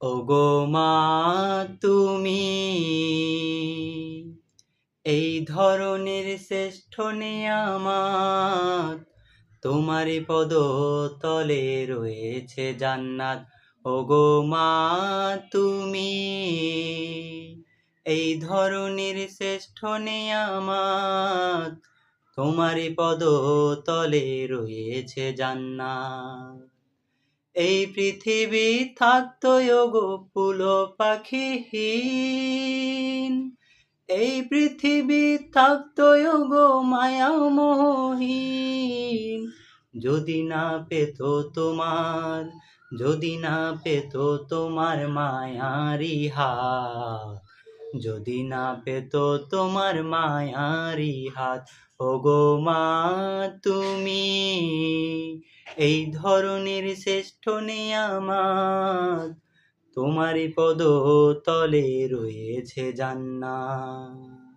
ওগো মা, তুমি এই ধরনের শ্রেষ্ঠ নেয়ামাত তোমারই পদ তলে রয়েছে জান্নাত। ওগো মা, তুমি এই ধরনের শ্রেষ্ঠ নেয়ামাত তোমারই পদ তলে রয়েছে জান্নাত। এই পৃথিবী থাকতো ফুল পাখিহীন। এই পৃথিবী থাকতো গো মায়া মোহীন যদি না পেত তোমার, যদি না পেত তোমার মায়ারি হাত, যদি না পেত তোমার মায়ারি হাত, ওগো মা, তুমি এই ধরনের শ্রেষ্ঠ আমার তোমারই পদ তলে রয়েছে জান্নাত।